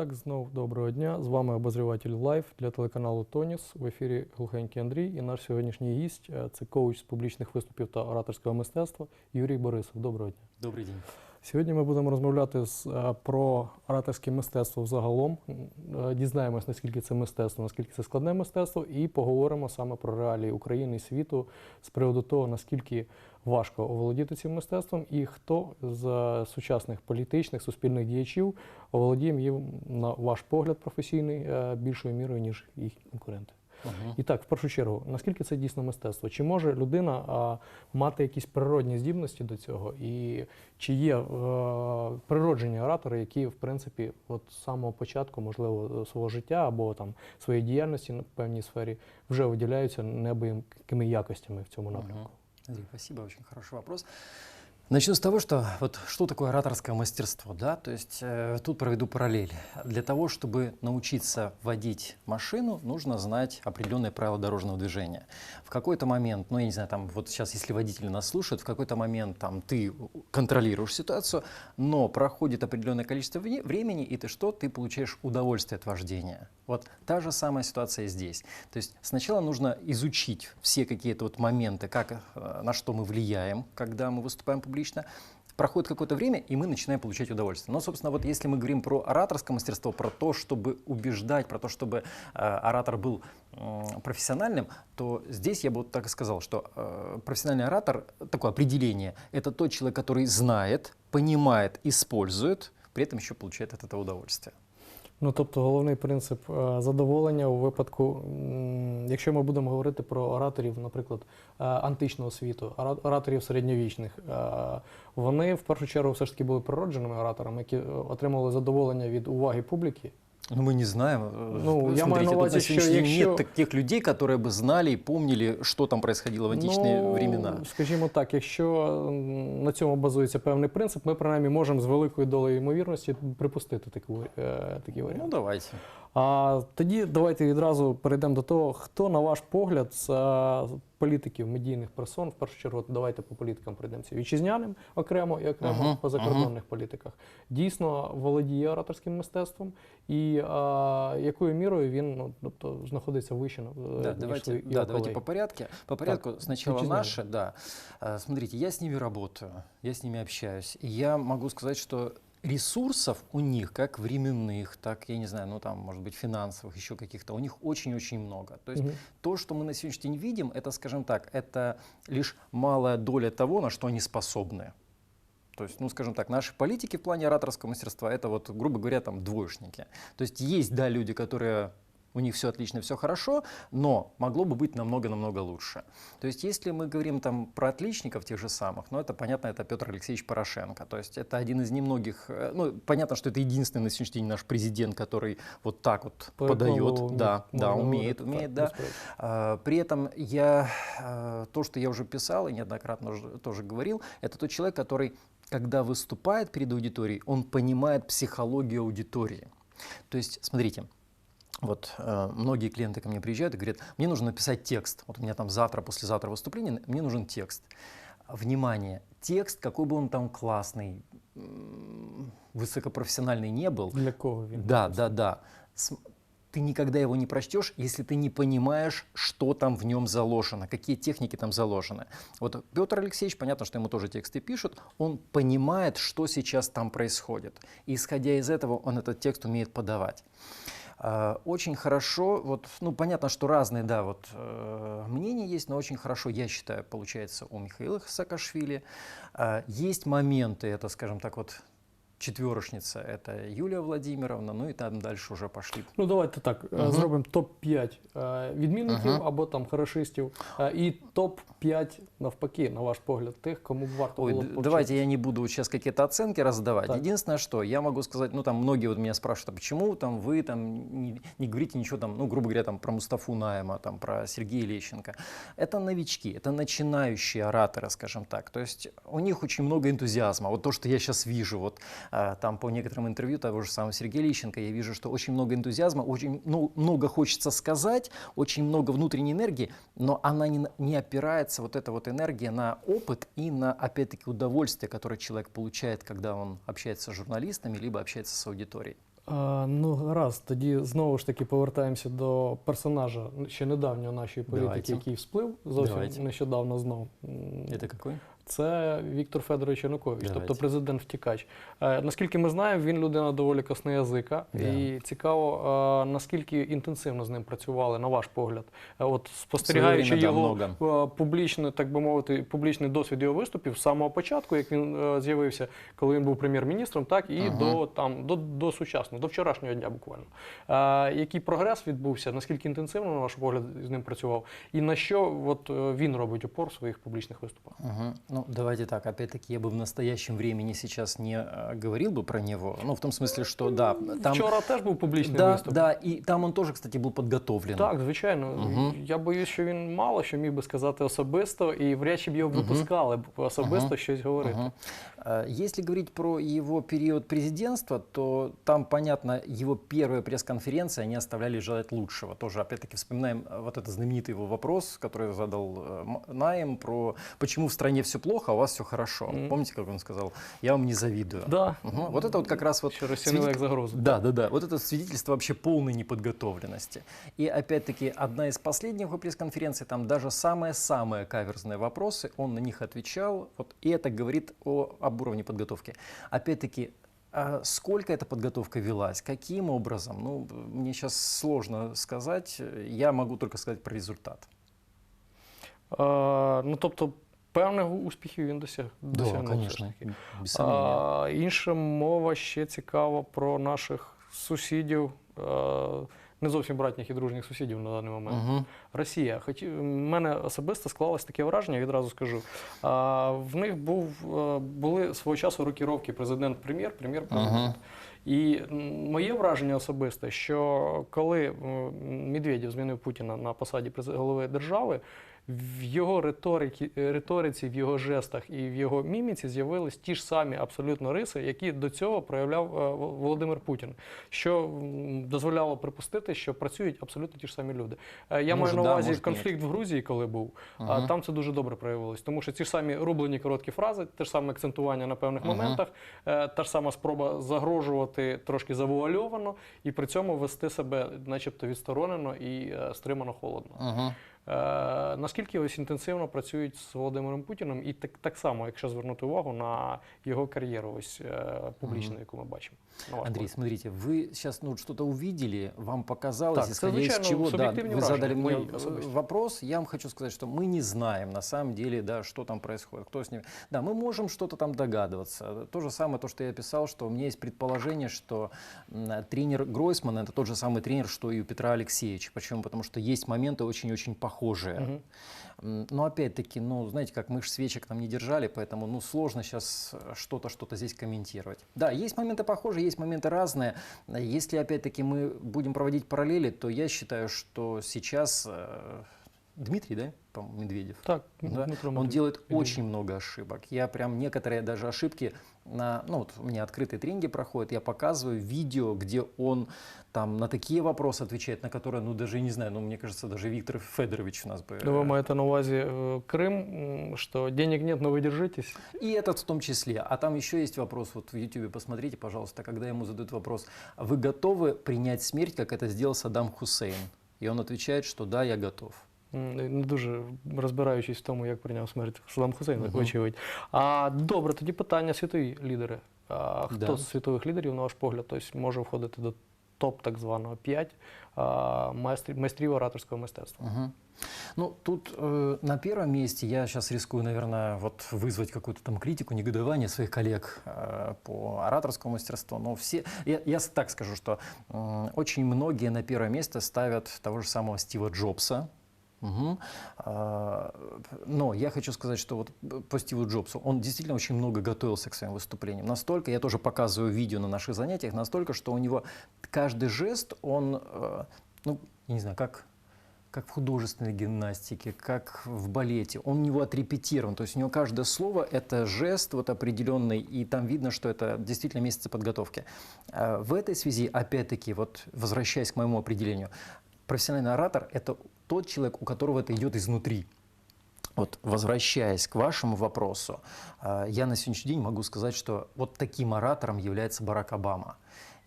так, знов доброго дня. З вами обозріватель Лайф для телеканалу Тоніс. В ефірі Глухенький Андрій. І наш сьогоднішній гість е, це коуч з публічних виступів та ораторського мистецтва Юрій Борисов. Доброго дня. Добрий день. Сьогодні ми будемо розмовляти з, е, про ораторське мистецтво взагалом. Е, Дізнаємось, наскільки це мистецтво, наскільки це складне мистецтво, і поговоримо саме про реалії України і світу з приводу того, наскільки важко оволодіти цим мистецтвом, і хто з е, сучасних політичних суспільних діячів оволодіє їм, на ваш погляд, професійний е, більшою мірою, ніж їх конкуренти. Мгм. І так, в першу чергу, наскільки це дійсно мистецтво? Чи може людина а, мати якісь природні здібності до цього? І чи є е, природжені оратори, які, в принципі, от з самого початку, можливо, свого життя або там своєї діяльності на певній сфері вже виділяються неабиякими якостями в цьому напрямку? Мгм. Спасибо, очень хороший вопрос. Начну с того, что вот что такое ораторское мастерство, да, то есть э, тут проведу параллель. Для того, чтобы научиться водить машину, нужно знать определенные правила дорожного движения. В какой-то момент, ну я не знаю, там вот сейчас, если водители нас слушают, в какой-то момент там ты контролируешь ситуацию, но проходит определенное количество времени, и ты что? Ты получаешь удовольствие от вождения. Вот та же самая ситуация здесь. То есть сначала нужно изучить все какие-то вот моменты, как, э, на что мы влияем, когда мы выступаем публично. Проходит какое-то время, и мы начинаем получать удовольствие. Но, собственно, вот если мы говорим про ораторское мастерство, про то, чтобы убеждать, про то, чтобы э, оратор был м, профессиональным, то здесь я бы вот так и сказал, что э, профессиональный оратор, такое определение, это тот человек, который знает, понимает, использует, при этом еще получает от этого удовольствие. Ну, тобто, головний принцип е, задоволення у випадку, якщо ми будемо говорити про ораторів, наприклад, е, античного світу, ора- ораторів середньовічних, е, вони в першу чергу все ж таки були природженими ораторами, які отримували задоволення від уваги публіки. Ну, мы не знаем. Э, Ну, я Смотрите, маю на тут увазі, на що сегодняшний день якщо- нет таких людей, которые бы знали и помнили, что там происходило в античные ну, времена. Скажімо так, якщо м, на цьому базується певний принцип, ми принаймні можемо з великою долею ймовірності припустити таку, е, такий варіант. Ну, давайте. А тоді давайте відразу перейдемо до того, хто, на ваш погляд, з е, політиків, медійних персон, в першу чергу, давайте по політикам прийдемося. Вітчизняним окремо і окремо Ага, по закордонних політиках. Дійсно володіє ораторським мистецтвом, і е, якою мірою він ну, тобто, знаходиться вище на- Да, давайте, його да, давайте по порядке. По порядку сначала вычисляем. наши, да. Смотрите, я с ними работаю, я с ними общаюсь. И я могу сказать, что ресурсов у них, как временных, так, я не знаю, ну там, может быть, финансовых, еще каких-то, у них очень-очень много. То есть Мгм. то, что мы на сегодняшний день видим, это, скажем так, это лишь малая доля того, на что они способны. То есть, ну, скажем так, наши политики в плане ораторского мастерства, это вот, грубо говоря, там двоечники. То есть есть, да, люди, которые у них все отлично, все хорошо, но могло бы быть намного-намного лучше. То есть, если мы говорим там про отличников тех же самых, ну, это понятно, это Петр Алексеевич Порошенко. То есть, это один из немногих, э, ну, понятно, что это единственный на сегодняшний день наш президент, который вот так вот По подает. Да, да, умеет, говорити, умеет, так, да. А, При этом я, а, то, что я уже писал и неоднократно уже тоже говорил, это тот человек, который, когда выступает перед аудиторией, он понимает психологию аудитории. То есть, смотрите, вот э, многие клиенты ко мне приезжают и говорят, мне нужно написать текст. Вот у меня там завтра, послезавтра выступление, мне нужен текст. Внимание, текст, какой бы он там классный, высокопрофессиональный не был, Для кого да, да, да. См- Ты никогда его не прочтешь, если ты не понимаешь, что там в нем заложено, какие техники там заложены. Вот Петр Алексеевич, понятно, что ему тоже тексты пишут, он понимает, что сейчас там происходит. И исходя из этого, он этот текст умеет подавать. А, Очень хорошо, вот, ну, понятно, что разные, да, вот, э, мнения есть, но очень хорошо, я считаю, получается у Михаила Саакашвили. А, Есть моменты, это, скажем так, вот, четверошница, это Юлия Владимировна, ну и там дальше уже пошли. Ну, давайте так, е, Мгм. зробимо топ-5 е, відмінників Мгм. або там хорошистів, е, і топ-5 навпаки, на ваш погляд, тих, кому варто Ой, було д- б давайте я не буду сейчас какие-то оценки раздавать. Так. Единственное, что я могу сказать, ну там многие вот меня спрашивают, а почему там вы там не, не говорите ничего там, ну грубо говоря, там про Мустафу Наема, там про Сергея Лещенко. Это новички, это начинающие ораторы, скажем так. То есть у них очень много энтузиазма. Вот то, что я сейчас вижу, вот а, там по некоторым интервью того же самого Сергея Лещенко, я вижу, что очень много энтузиазма, очень ну, много хочется сказать, очень много внутренней энергии, но она не, на- не опирается, вот эта вот энергия, на опыт и на, опять-таки, удовольствие, которое человек получает, когда он общается с журналистами, либо общается с аудиторией. А, ну, гаразд, тоді знову ж таки повертаємося до персонажа ще недавнього нашої політики, Давайте. який всплив зовсім Давайте. нещодавно знов. М, Это какой? Це Віктор Федорович Янукович, Давайте. тобто президент втікач. Е, наскільки ми знаємо, він людина доволі косноязика. Да. І цікаво, е, наскільки інтенсивно з ним працювали, на ваш погляд. Е, от спостерігаючи його публічний, так би мовити, публічний досвід його виступів з самого початку, як він з'явився, коли він був прем'єр-міністром, так і Ага. до там до, до сучасного, до вчорашнього дня буквально. Який прогрес відбувся, наскільки інтенсивно, на ваш погляд, з ним працював, і на що от, він робить опор в своїх публічних виступах? Мгм. Ну, давайте так. Опять-таки, я бы в настоящем времени сейчас не э, говорил бы про него. Ну, в том смысле, что да, там... Вчора теж був публічний да, виступ. да, и там он тоже, кстати, был подготовлен. Так, звичайно. Мгм. Я боюсь, що він мало що міг би сказати особисто, і вряд чи б його випускали б особисто Мгм. щось говорити. Мгм. Э, Если говорить про его период президентства, то там, понятно, его первая пресс-конференция, они оставляли желать лучшего. Тоже, опять-таки, вспоминаем э, вот этот знаменитый его вопрос, который задал э, М- Наем про почему в стране все плохо, а у вас все хорошо. Мгм. Помните, как он сказал? Я вам не завидую. Да. Мгм. Вот это вот как раз вот свидетель- загрозу. Да, да, да. Вот это свидетельство вообще полной неподготовленности. И опять-таки одна из последних его пресс-конференций, там даже самые-самые каверзные вопросы, он на них отвечал. Вот, и это говорит о, об уровне подготовки. Опять-таки, а сколько эта подготовка велась, каким образом, ну, мне сейчас сложно сказать. Я могу только сказать про результат. А, ну, тобто, певних успіхів він досяг. досягнув все ж таки. без сомнения. А, інша мова ще цікава про наших сусідів, е, не зовсім братніх і дружніх сусідів на даний момент. Мгм. Росія. Хоч в мене особисто склалось таке враження, відразу скажу. А, в них був, е, були свого часу рокіровки президент-прем'єр, прем'єр-президент. Ага. І моє враження особисте, що коли Медведєв змінив Путіна на посаді голови держави, в його риториці, риториці, в його жестах і в його міміці з'явились ті ж самі абсолютно риси, які до цього проявляв е, Володимир Путін, що дозволяло припустити, що працюють абсолютно ті ж самі люди. Е, Я Може, маю на да, увазі ні. конфлікт в Грузії, коли був, а там це дуже добре проявилось, тому що ці ж самі рублені короткі фрази, те ж саме акцентування на певних Ага. моментах, е, та ж сама спроба загрожувати трошки завуальовано і при цьому вести себе, начебто, відсторонено і е, стримано холодно. Мгм. Е, наскільки ось інтенсивно працюють з Володимиром Путіним, і так, так само, якщо звернути увагу на його кар'єру, ось е, публічну, Мгм. яку ми бачимо. На ваш Андрей, погляд. смотрите, вы сейчас ну, вот что-то увидели, вам показалось, Так, исходя это, из звичайно, чего, да, субъективные вы задали вражения, мне мои э, особистые. вопрос, я вам хочу сказать, что мы не знаем на самом деле, да, что там происходит, кто с ним. Да, мы можем что-то там догадываться. То же самое, то, что я писал, что у меня есть предположение, что м, тренер Гройсмана это тот же самый тренер, что и у Петра Алексеевича. Почему? Потому что есть моменты очень-очень похожие. Мгм. М, Но опять-таки, ну, знаете, как мы ж свечек там не держали, поэтому, ну, сложно сейчас что-то, что-то здесь комментировать. Да, есть моменты похожие, есть моменты разные. Если, опять-таки, мы будем проводить параллели, то я считаю, что сейчас э, Дмитрий, да, по-моему, Медведев, Так, да, Дмитро он Медведєв. делает Медведев. очень много ошибок. Я прям некоторые даже ошибки на, ну вот у меня открытые тренинги проходят, я показываю видео, где он там на такие вопросы отвечает, на которые, ну даже не знаю, ну мне кажется, даже Виктор Федорович у нас бы... Ну, вы маєте на увазі е, Крим, м, що денег нет, но ви держитесь. И этот в том числе. А там еще есть вопрос, вот в YouTube посмотрите, пожалуйста, когда ему задают вопрос, вы готовы принять смерть, как это сделал Саддам Хусейн? И он отвечает, что да, я готов. М, Не дуже розбираючись в тому, як прийняв смерть Саддам Хусейн, Мгм. очевидь. А добре, тоді питання світові лідери. А, хто Да. з світових лідерів, на ваш погляд, тобто може входити до топ так званого 5 а, майстрів, майстрів ораторського мистецтва? Мгм. Ну, тут э, на первом месте я сейчас рискую, наверное, вот вызвать какую-то там критику, негодование своих коллег э, по ораторскому мастерству. Но все, я, я с- так скажу, что м, очень многие на первое место ставят того же самого Стива Джобса. а, Но я хочу сказать, что вот по Стиву Джобсу он действительно очень много готовился к своим выступлениям. Настолько, я тоже показываю видео на наших занятиях, настолько, что у него каждый жест, он, э, ну, я не знаю, как как в художественной гимнастике, как в балете. Он у него отрепетирован, то есть у него каждое слово – это жест вот определенный, и там видно, что это действительно месяцы подготовки. А В этой связи, опять-таки, вот возвращаясь к моему определению, профессиональный оратор – это тот человек, у которого это идет изнутри. Вот, возвращаясь к вашему вопросу, а, я на сегодняшний день могу сказать, что вот таким оратором является Барак Обама.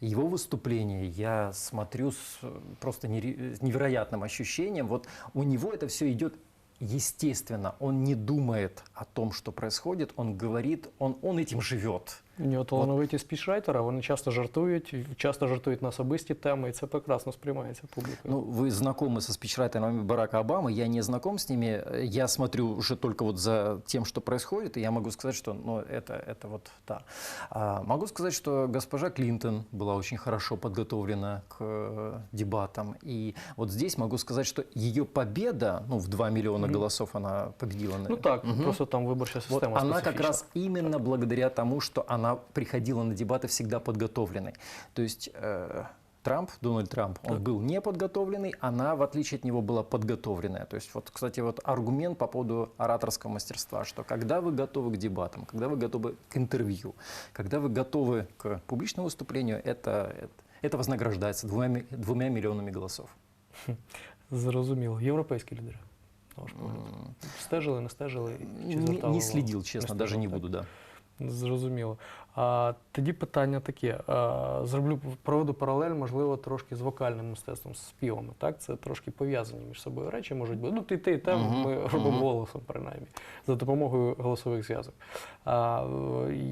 его выступление я смотрю с э, просто с невероятным ощущением. Вот у него это все идет естественно. Он не думает о том, что происходит, он говорит, он, он этим живет. У нього талановиті спічрайтери, вони часто жартують, часто жартують на особисті теми, і це прекрасно сприймається публікою. Ну, вы знакомы со спичрайтерами Барака Обамы, я не знаком с ними. Я смотрю уже только вот за тем, что происходит, и я могу сказать, что ну, это, это вот да. А, могу сказать, что госпожа Клинтон была очень хорошо подготовлена к э, дебатам. И вот здесь могу сказать, что ее победа, ну, в 2 миллиона Мгм. голосов она победила. на- ну так, Мгм. просто там виборча Вот система. она как специфічна. раз именно благодаря тому, что она приходила на дебаты всегда подготовленной. То есть э, Трамп, Дональд Трамп, он Так. был неподготовленный, она, в отличие от него, была подготовленная. То есть, вот, кстати, вот аргумент по поводу ораторского мастерства, что когда вы готовы к дебатам, когда вы готовы к интервью, когда вы готовы к публичному выступлению, это, это, это вознаграждается двумя, ми- двумя миллионами голосов. Зрозуміло. Європейські лідери. на ваш погляд. М, Стежили, не стежили? Чи Не, звертали не увагу? следил, честно, Не даже не стежив, буду, да. Зрозуміло. А, тоді питання таке. А, зроблю проведу паралель, можливо, трошки з вокальним мистецтвом, з співами. Так, це трошки пов'язані між собою речі можуть бути. Ну, ти, ти, те Мгм, ми робимо голосом, принаймні, за допомогою голосових зв'язок.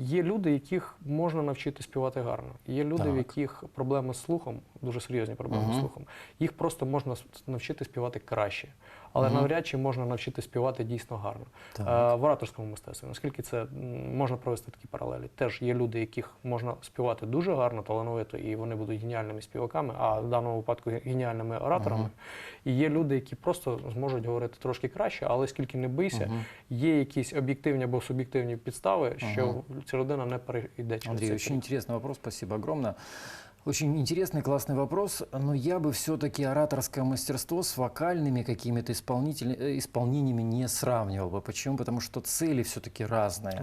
Є люди, яких можна навчити співати гарно. Є люди, Так. в яких проблеми з слухом, дуже серйозні проблеми з слухом. Їх просто можна навчити співати краще. Але Мгм. навряд чи можна навчити співати дійсно гарно. Так. В ораторському мистецтві, наскільки це можна провести такі паралелі? Теж є люди, яких можна співати дуже гарно, талановито, і вони будуть геніальними співаками, а в даному випадку ге- геніальними ораторами. Мгм. І є люди, які просто зможуть говорити трошки краще, але скільки не бийся, Мгм. є якісь об'єктивні або суб'єктивні підстави, що Ага. ця людина не перейде через цей очень шлях. интересный вопрос, спасибо огромное. Очень интересный, классный вопрос, но я бы все-таки ораторское мастерство с вокальными какими-то э, исполнениями не сравнивал бы. Почему? Потому что цели все-таки разные.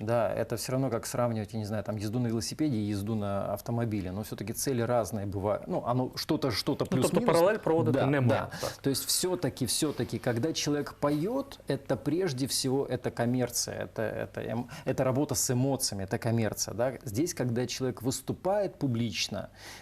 Да, это все равно как сравнивать, я не знаю, там езду на велосипеде и езду на автомобиле. Но все-таки цели разные бывают. Ну, оно что-то, что-то Ну, тобто плюс-минус. паралель проводити Да, не да. Так. То есть все-таки, все-таки, когда человек поет, это прежде всего это коммерция, это, это, эм- это работа с эмоциями, это коммерция. Да? Здесь, когда человек выступает публично,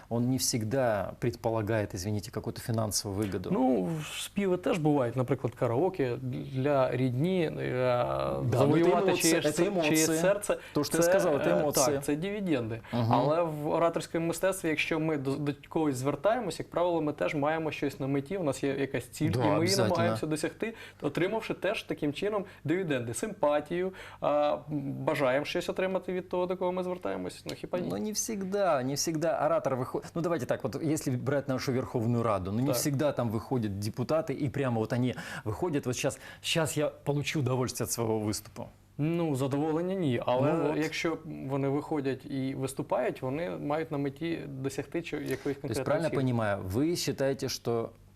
он не всегда предполагает, извините, какую-то финансовую выгоду. Ну, співи теж бувають, наприклад, караоке для рідні, е, ну, завоювати це емоції, чиєсь, це емоції. чиєсь серце. То, що я сказав, це е, емоції. Так, це дивіденди. Мгм. Але в ораторському мистецтві, якщо ми до, до когось звертаємось, як правило, ми теж маємо щось на меті, у нас є якась ціль, Да, і ми її обов'язательно. намагаємося досягти, отримавши теж таким чином дивіденди, симпатію, а, бажаємо щось отримати від того, до кого ми звертаємось. Ну хіба ні? Но не всегда, не всегда оратор выходит. Ну давайте так, вот если брать нашу Верховную Раду, ну не Так. всегда там выходят депутаты и прямо вот они выходят, вот сейчас, сейчас я получу удовольствие от своего выступа. Ну, задоволення ні. Але Ну, от. якщо вони виходять і виступають, вони мають на меті досягти чо- якоїсь То есть конкретної правильно цілі. понимаю, вы считаете,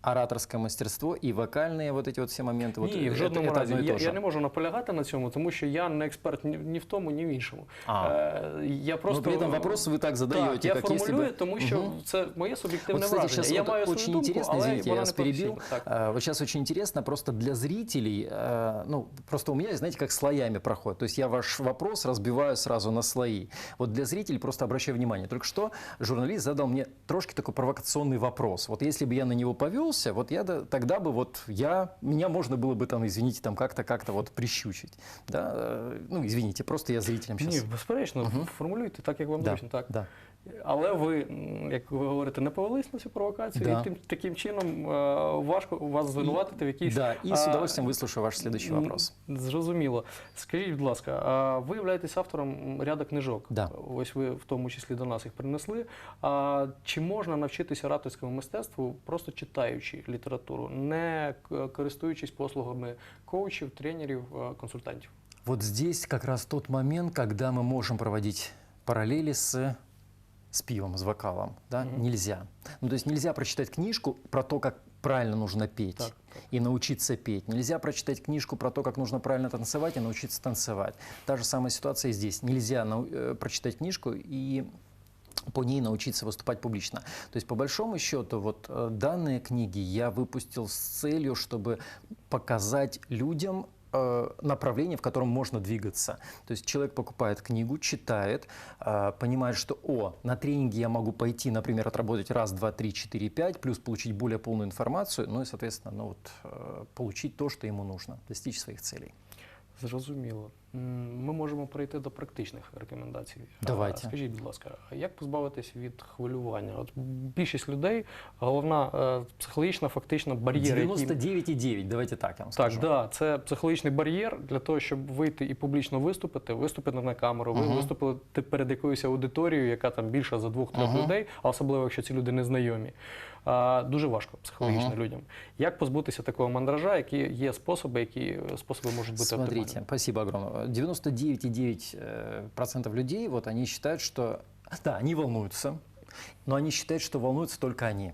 что ораторское мастерство и вокальные вот эти вот все моменты, вот Ні, в это- жодному это разі. одно и Я, то же? я не можу наполягати на цьому, тому що я не експерт ні, ні в тому, ні в іншому. А. Е, я просто, Но при этом вопрос вы так задаете, так, я как если формулюю, бы... тому що Мгм. це моє суб'єктивне Вот, кстати, враження. сейчас Я вот маю очень свою думку, интересно, але извините, я вона вас не перебил. професійна. Так. А, Вот сейчас очень интересно просто для зрителей, э, ну, просто у меня, знаете, как слоями проходит. То есть я ваш вопрос разбиваю сразу на слои. Вот для зрителей просто обращаю внимание. Только что журналист задал мне трошки такой провокационный вопрос. Вот если бы я на него повелся, вот я да- тогда бы вот я, меня можно было бы там, извините, там как-то, как-то вот прищучить. Да? э, Ну, извините, просто я зрителям Ні, сейчас. безперечно, Мгм. формулюйте так, як вам Да, зручно. Так. да. Але ви, як ви говорите, не повелись на цю провокацію, Да. і тим, таким чином е, важко вас звинуватити в якійсь. Да, с а, удовольствием выслушаю ваш следующий М, вопрос. Зрозуміло. Скажіть, будь ласка, ви являєтесь автором ряда книжок. Да. Ось ви в тому числі до нас їх принесли. А чи можна навчитися ораторському мистецтву, просто читаючи літературу, не користуючись послугами коучів, тренерів, е, консультантів? Вот здесь как раз тот момент, когда мы можем проводить параллели с, с пивом, с вокалом. Да? Мгм. Нельзя. Ну, то есть нельзя прочитать книжку про то, как правильно нужно петь Так, и научиться петь. Нельзя прочитать книжку про то, как нужно правильно танцевать и научиться танцевать. Та же самая ситуация и здесь. Нельзя нау- э, прочитать книжку и по ней научиться выступать публично. То есть, по большому счету, вот э, данные книги я выпустил с целью, чтобы показать людям направление, в котором можно двигаться. То есть человек покупает книгу, читает, э, понимает, что, о, на тренинге я могу пойти, например, отработать раз, два, три, четыре, пять, плюс получить более полную информацию, ну и, соответственно, ну вот, э, получить то, что ему нужно, достичь своих целей. Зрозуміло. Ми можемо перейти до практичних рекомендацій. Давайте. Скажіть, будь ласка, як позбавитись від хвилювання? От більшість людей, головна е, психологічна, фактично бар'єр, який 99,9, давайте так я вам Так, да, це психологічний бар'єр для того, щоб вийти і публічно виступити, виступити на камеру, ви Мгм. виступити перед якоюсь аудиторією, яка там більша за двох-трьох Мгм. людей, а особливо якщо ці люди незнайомі. А, дуже важко психологічно Мгм. людям. Як позбутися такого мандража? Які є способи, які е, способи можуть бути Смотрите, оптимальними? спасибо огромное. 99,9% людей, вот они считают, что, да, они волнуются, но они считают, что волнуются только они.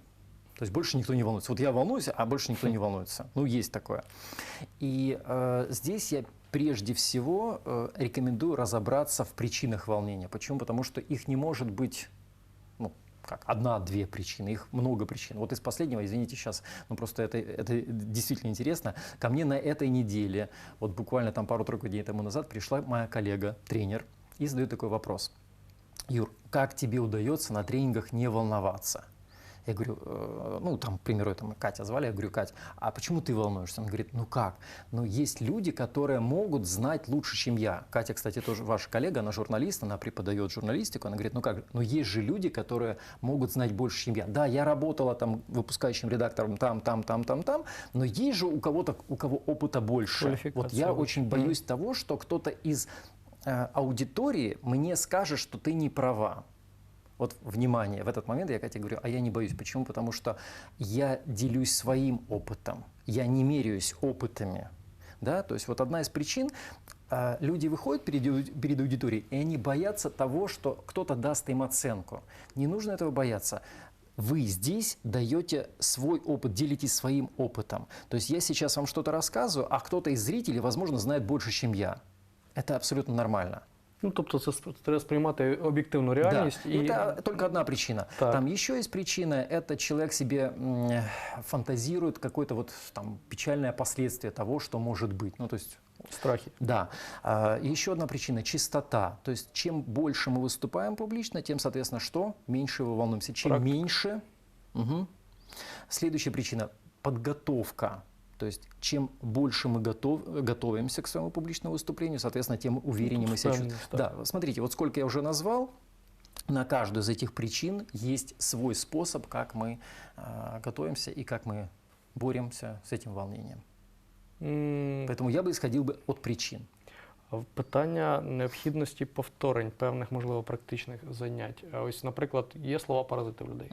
То есть больше никто не волнуется. Вот я волнуюсь, а больше никто не волнуется. Ну, есть такое. И э, здесь я прежде всего э, рекомендую разобраться в причинах волнения. Почему? Потому что их не может быть как, одна-две причины, их много причин. Вот из последнего, извините, сейчас, ну просто это, это действительно интересно. Ко мне на этой неделе, вот буквально там пару-тройку дней тому назад, пришла моя коллега, тренер, и задает такой вопрос. Юр, как тебе удается на тренингах не волноваться? Я говорю, э, ну там, к примеру, там Катя звали, я говорю, Кать, а почему ты волнуешься? Он говорит, ну как? Ну есть люди, которые могут знать лучше, чем я. Катя, кстати, тоже ваша коллега, она журналист, она преподает журналистику. Она говорит, ну как, ну есть же люди, которые могут знать больше, чем я. Да, я работала там выпускающим редактором там, там, там, там, там, но есть же у кого-то, у кого опыта больше. Вот я очень боюсь того, что кто-то из э, аудитории мне скажет, что ты не права. Вот внимание, в этот момент я Кате говорю, а я не боюсь. Почему? Потому что я делюсь своим опытом, я не меряюсь опытами. Да? То есть вот одна из причин, а, люди выходят перед, перед аудиторией, и они боятся того, что кто-то даст им оценку. Не нужно этого бояться. Вы здесь даете свой опыт, делитесь своим опытом. То есть я сейчас вам что-то рассказываю, а кто-то из зрителей, возможно, знает больше, чем я. Это абсолютно нормально. Ну тобто, це сп- треба сприймати об'єктивну реальність Да. і Это только одна причина. Так. Там еще есть причина, это человек себе м, фантазирует какое-то вот там печальное последствие того, что может быть. Ну, то есть страхи. да. А, и еще одна причина – чистота. То есть чем больше мы выступаем публично, тем, соответственно, что? Меньше вы волнуемся. Чем Практика. меньше… Мгм. Следующая причина – подготовка. То есть чем больше мы готов, готовимся к своему публичному выступлению, соответственно, тем увереннее мы себя чувствуем. Да, смотрите, вот сколько я уже назвал, на каждую из этих причин есть свой способ, как мы а, готовимся и как мы боремся с этим волнением. М, Поэтому я бы исходил бы от причин. в Питання необхідності повторень певних, можливо, практичних занять. А Ось, наприклад, є слова паразити в людей.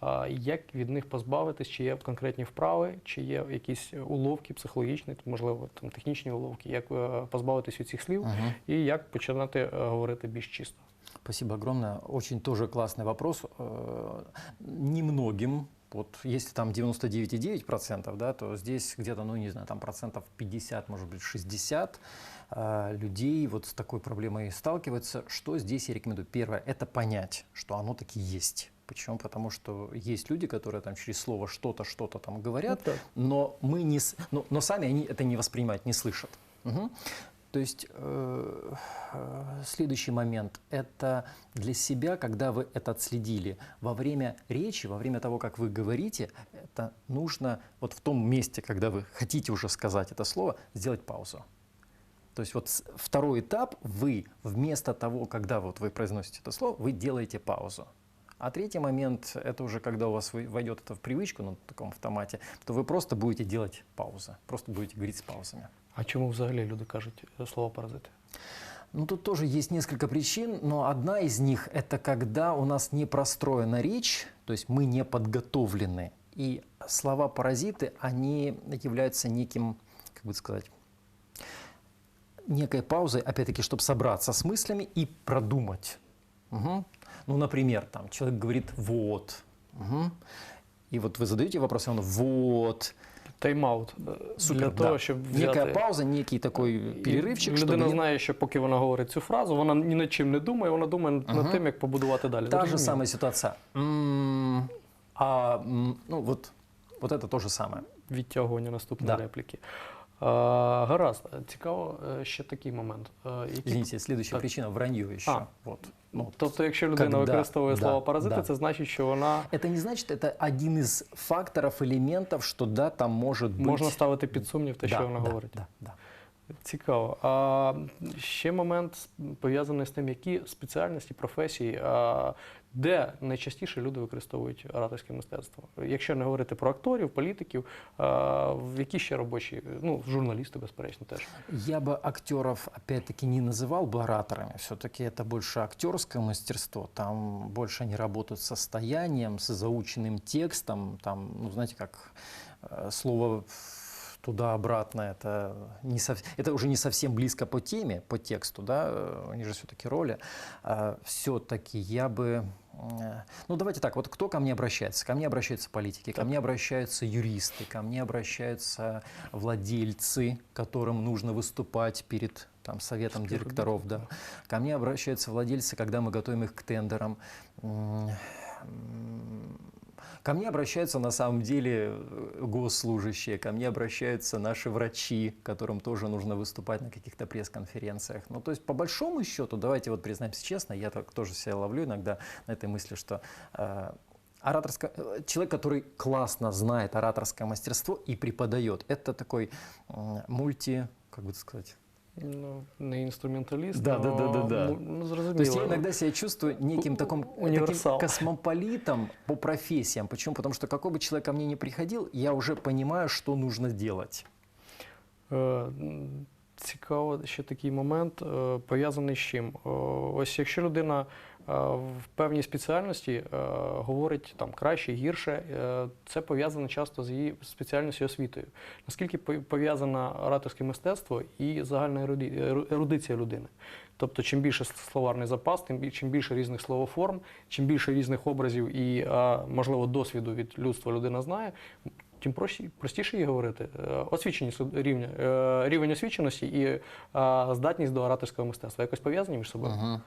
А як від них позбавитись? Чи є конкретні вправи, чи є якісь уловки психологічні, можливо, там технічні уловки, як е, позбавитись від цих слів, Мгм. і як починати е, говорити більш чисто? Спасибо огромное. Очень тоже классный вопрос. Э, Немногим, вот если там 99,9%, да, то здесь где-то, ну не знаю, там процентов 50, может быть 60 э, людей вот с такой проблемой сталкиваются. Что здесь я рекомендую? Первое – это понять, что оно таки есть. Почему? Потому что есть люди, которые там через слово что-то, что-то там говорят, Ну, но мы не, но, но сами они это не воспринимают, не слышат. Мгм. То есть э, э, следующий момент – это для себя, когда вы это отследили, во время речи, во время того, как вы говорите, это нужно вот в том месте, когда вы хотите уже сказать это слово, сделать паузу. То есть вот второй этап вы вместо того, когда вот вы произносите это слово, вы делаете паузу. А третий момент – это уже когда у вас войдет это в привычку на таком автомате, то вы просто будете делать паузы, просто будете говорить с паузами. А чому взагалі люди кажуть е, слова паразити? Ну, тут тоже есть несколько причин, но одна из них – это когда у нас не простроена речь, то есть мы не подготовлены. И слова-паразиты, они являются неким, как бы сказать, некой паузой, опять-таки, чтобы собраться с мыслями и продумать. Мгм. Ну, например, там человек говорит «вот». Мгм. И вот вы задаете вопрос, и он «вот». Тайм-аут. е, Супер, для того, да. щоб взяти... Некая пауза, некий такой перерывчик, І чтобы Людина не- знає, що поки вона говорить цю фразу, вона ні над чим не думає, вона думає над Мгм. тим, як побудувати далі. Та же Зрозуміло? самая ситуация. М, А, м, ну вот, вот это то же самое. відтягування наступної Да. репліки. гаразд, цікаво е, ще такий момент. Е, які- Извините, следующая Так. причина вранье еще. А. Вот. Ну, Тобто, якщо людина Когда? використовує Да, слово паразити, да. це значить, що вона Это не значит, это один из факторов, элементов, что да, там может быть... можна ставити під сумнів те, да, що вона да, говорить. Да, да. Цікаво. А ще момент з- пов'язаний з тим, які спеціальності, професії, а, де найчастіше люди використовують ораторське мистецтво. Якщо не говорити про акторів, політиків, а, в які ще робочі, ну, журналісти, безперечно, теж. Я бы актеров, опять-таки, не называл бы ораторами. Все-таки это больше актерское мастерство. Там больше они работают с состоянием, с заученным текстом. Там, ну, знаете, как э, слово туда-обратно, это, не сов- это уже не совсем близко по теме, по тексту, да, э, они же все-таки роли. все-таки я бы... э, Ну, давайте так, вот кто ко мне обращается? Ко мне обращаются политики, ко Так. мне обращаются юристы, ко мне обращаются владельцы, которым нужно выступать перед там, советом директоров, да. Ко мне обращаются владельцы, когда мы готовим их к тендерам. Ко мне обращаются на самом деле э, госслужащие, ко мне обращаются наши врачи, которым тоже нужно выступать на каких-то пресс-конференциях. Ну, то есть, по большому счету, давайте вот признаемся честно, я так тоже себя ловлю иногда на этой мысли, что э, ораторское, э, человек, который классно знает ораторское мастерство и преподает, это такой м, мульти, как бы сказать, Ну, не інструменталіст, Да, да, да, да, да. ну, ну, зрозуміло. То есть я иногда себя чувствую неким У- таким, таким универсал. космополитом по профессиям. Почему? Потому что какой бы человек ко мне не приходил, я уже понимаю, что нужно делать. Е, м, Цікаво, ще такий момент е, пов'язаний з чим. Е, Ось якщо людина е, в певній спеціальності е, говорить там краще, гірше, е, це пов'язано часто з її спеціальністю освітою. Наскільки пов- пов'язано ораторське мистецтво і загальна ерудиція людини? Тобто, чим більше словарний запас, тим чим більше різних словоформ, чим більше різних образів і, е, можливо, досвіду від людства людина знає, тим прості- простіше їй говорити. Е, Освіченість рівня, е, рівень освіченості і е, здатність до ораторського мистецтва якось пов'язані між собою. Мгм.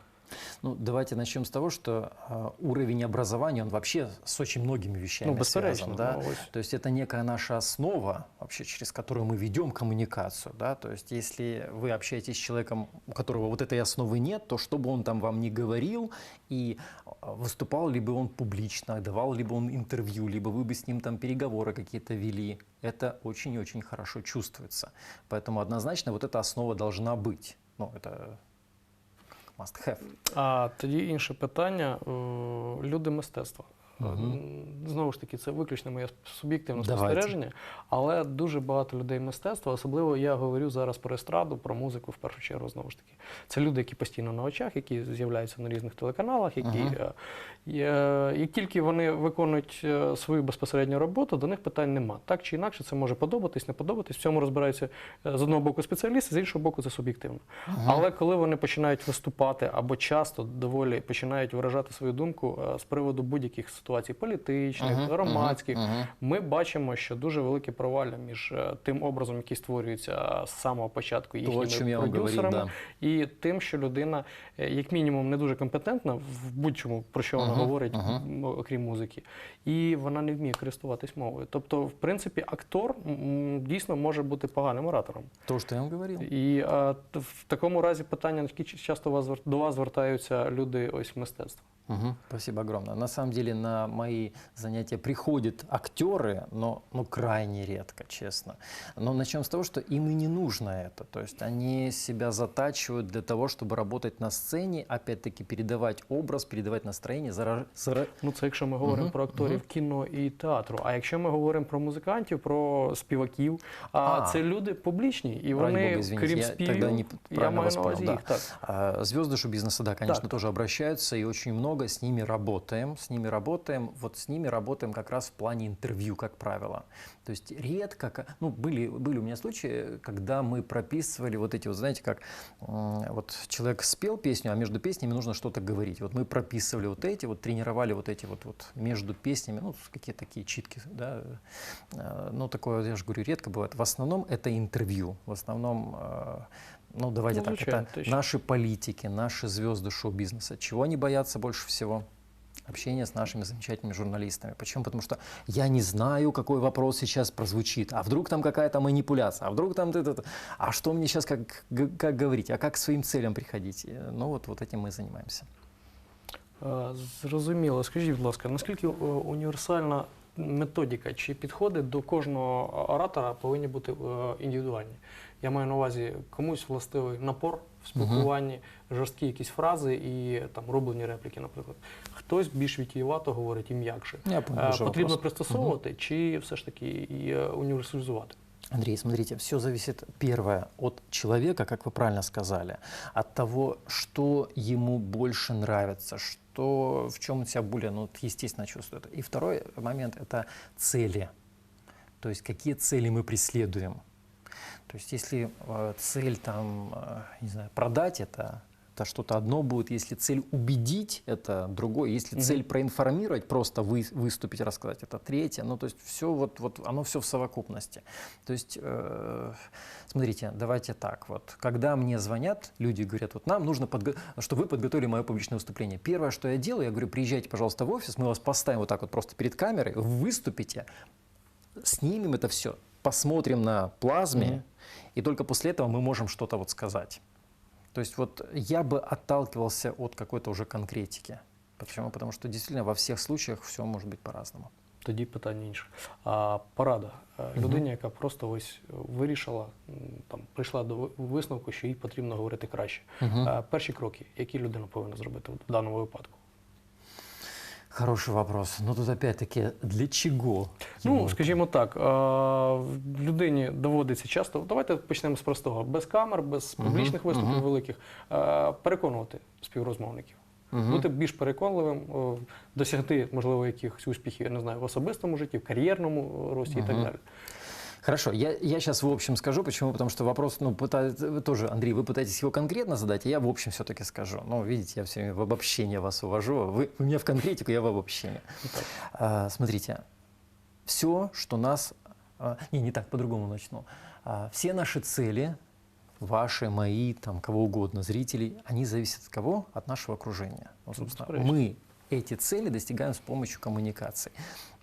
Ну, давайте начнем с того, что а, уровень образования, он вообще с очень многими вещами Ну, связан. Да? ну, ось. То есть это некая наша основа, вообще, через которую мы ведем коммуникацию. Да? То есть если вы общаетесь с человеком, у которого вот этой основы нет, то что бы он там вам ни говорил, и а, выступал ли бы он публично, давал ли бы он интервью, либо вы бы с ним там переговоры какие-то вели, это очень и очень хорошо чувствуется. Поэтому однозначно вот эта основа должна быть. Ну, это must have. А тоді інше питання: люди мистецтва. М, Знову ж таки, це виключно моє суб'єктивне спостереження, але дуже багато людей мистецтва, особливо я говорю зараз про естраду, про музику в першу чергу, знову ж таки. Це люди, які постійно на очах, які з'являються на різних телеканалах, які Ага. е, як тільки вони виконують е, свою безпосередню роботу, до них питань нема. Так чи інакше, це може подобатись, не подобатись. В цьому розбираються е, з одного боку спеціалісти, з іншого боку, це суб'єктивно. Але коли вони починають виступати або часто доволі починають виражати свою думку е, з приводу будь-яких ситуацій політичних, Мгм, громадських, мгм, мгм. ми бачимо, що дуже велике провалля між е, тим образом, який створюється з самого початку їхніми продюсерами, да. і тим, що людина, е, як мінімум, не дуже компетентна в будь-чому, про що вона говорить, ага. м, окрім музики, і вона не вміє користуватись мовою. Тобто, в принципі, актор дійсно може бути поганим оратором. То, что я вам говорил. І а, в такому разі питання, наскільки часто вас, до вас звертаються люди ось мистецтва? Мгм. Спасибо огромное. На самом деле на мои занятия приходят актеры, но ну, крайне редко, честно. Но начнем с того, что им и не нужно это. То есть они себя затачивают для того, чтобы работать на сцене, опять-таки передавать образ, передавать настроение, зара- зара- Ну, це якщо ми говоримо Мгм, про акторів кіно і театру. А якщо ми говоримо про музикантів, про співаків, а, А. це люди публічні, і Ради вони, Бога, извините, крім я співів, тогда не я правильно маю вас на понял, увазі да. їх. Так. А, Звезды шоу-бизнеса, да, конечно, Так. тоже обращаются, и очень много с ними работаем. С ними работаем, вот с ними работаем как раз в плане интервью, как правило. То есть редко, ну, были, были у меня случаи, когда мы прописывали вот эти, вот знаете, как вот человек спел песню, а между песнями нужно что-то говорить. Вот мы прописывали вот эти, вот тренировали вот эти вот, вот между песнями, ну, какие такие читки, да. Э, Ну, такое, я же говорю, редко бывает. В основном это интервью, в основном э, ну, давайте Ну, так, это точно. наши политики, наши звезды шоу-бизнеса. Чего они боятся больше всего? общение с нашими замечательными журналистами. Почему? Потому что я не знаю, какой вопрос сейчас прозвучит, а вдруг там какая-то манипуляция, а вдруг там это, а что мне сейчас как, г- как говорить, а как к своим целям приходить. Э, Ну вот, вот этим мы занимаемся. Е, Зрозуміло. Скажіть, будь ласка, наскільки е, універсальна методика чи підходи до кожного оратора повинні бути е, індивідуальні? Я маю на увазі комусь властивий напор в спілкуванні, жорсткі якісь фрази і там роблені репліки, наприклад. Хтось більш вітіювато говорить і м'якше. Я понял Е, ваш Потрібно вопрос. пристосовувати чи все ж таки і е, універсалізувати? Андрей, смотрите, все зависит, первое, от человека, как вы правильно сказали, от того, что ему больше нравится, что, в чем он себя более, ну, вот, естественно, чувствует. И второй момент – это цели. То есть какие цели мы преследуем. То есть если э, цель там, э, не знаю, продать это, это что-то одно будет, если цель убедить, это другое, если Мгм. цель проинформировать, просто вы, выступить, рассказать, это третье. Ну, то есть все вот, вот оно все в совокупности. То есть, э, смотрите, давайте так, вот, когда мне звонят, люди говорят, вот нам нужно, подго- чтобы вы подготовили мое публичное выступление. Первое, что я делаю, я говорю, приезжайте, пожалуйста, в офис, мы вас поставим вот так вот просто перед камерой, выступите, снимем это все, посмотрим на плазме, Мгм. и только после этого мы можем что-то вот сказать. То есть вот я бы отталкивался от какой-то уже конкретики. Почему? Потому что действительно во всех случаях все может быть по-разному. Тоді питання інше. А порада Людина, людині, яка просто ось вирішила, там прийшла до висновку, що їй потрібно говорити краще. Е, Перші кроки, які людина повинна зробити в даному випадку? Хороший вопрос. Но тут опять-таки для чего? Ну, скажімо так, е, людині доводиться часто. Давайте почнемо з простого: без камер, без Мгм, публічних виступів мгм. великих, е, переконувати співрозмовників. Мгм. Бути більш переконливим, е, досягти, можливо, якихось успіхів, я не знаю, в особистому житті, в кар'єрному рості і так Мгм. далі. Хорошо, я, я сейчас в общем скажу, почему? Потому что вопрос, ну, вы тоже, Андрей, вы пытаетесь его конкретно задать, а я в общем все-таки скажу. Ну, видите, я все время в обобщение вас увожу. Вы, вы меня в конкретику, я в обобщение. А, смотрите, все, что нас... а, не, не так, по-другому начну. А, все наши цели, ваши, мои, там, кого угодно, зрителей, они зависят от кого? От нашего окружения. Ну, собственно, мы эти цели достигаем с помощью коммуникаций.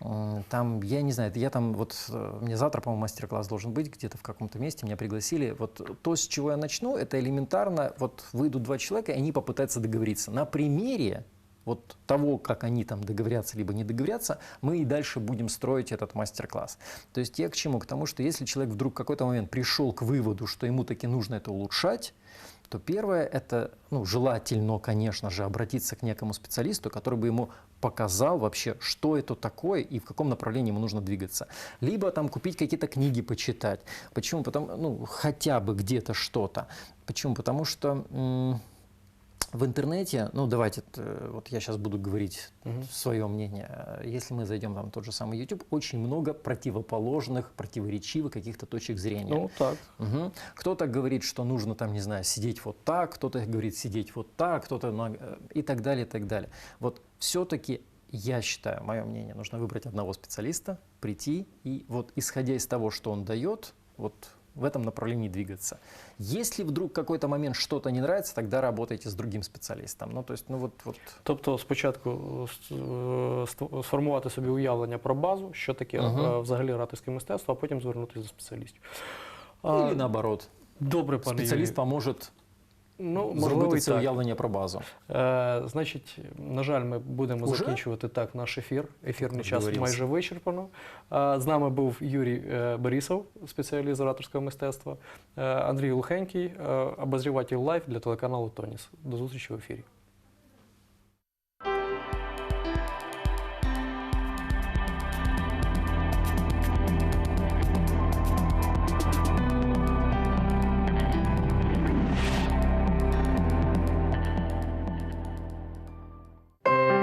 М, Там, я не знаю, я там вот, э, мне завтра, по-моему, мастер-класс должен быть где-то в каком-то месте, меня пригласили. Вот то, с чего я начну, это элементарно, вот выйдут два человека, и они попытаются договориться. На примере вот того, как они там договорятся либо не договорятся, мы и дальше будем строить этот мастер-класс. То есть я к чему? К тому, что если человек вдруг в какой-то момент пришел к выводу, что ему таки нужно это улучшать, то первое это, ну, желательно, конечно же, обратиться к некому специалисту, который бы ему показал вообще, что это такое и в каком направлении ему нужно двигаться. Либо там купить какие-то книги почитать. Почему? Потому, ну, хотя бы где-то что-то. Почему? Потому что в интернете, ну давайте, э, вот я сейчас буду говорить Мгм. свое мнение. Если мы зайдем там в тот же самый YouTube, очень много противоположных, противоречивых каких-то точек зрения. Ну так. Мгм. Кто-то говорит, что нужно там, не знаю, сидеть вот так, кто-то говорит сидеть вот так, кто-то э, и так далее, и так далее. Вот все-таки я считаю, мое мнение, нужно выбрать одного специалиста, прийти и вот исходя из того, что он дает, вот в этом направлении двигаться. Если вдруг какой-то момент что-то не нравится, тогда работайте с другим специалистом. Ну, то есть, ну вот, вот Тобто спочатку е, ст- сформувати собі уявлення про базу, що таке Мгм. е, взагалі ораторське мистецтво, а потім звернутися до спеціалістів. А, или наоборот. Добре, пане Специалист Юрію. Ну, можливо, і зробити це так. уявлення про базу. Е, значить, на жаль, ми будемо Уже? закінчувати так наш ефір. Ефірний час Розговорився. майже вичерпано. Е, з нами був Юрій е, Борисов, спеціаліст з ораторського мистецтва, е, Андрій Лухенький, е, обозріватель лайф для телеканалу Тоніс. До зустрічі в ефірі.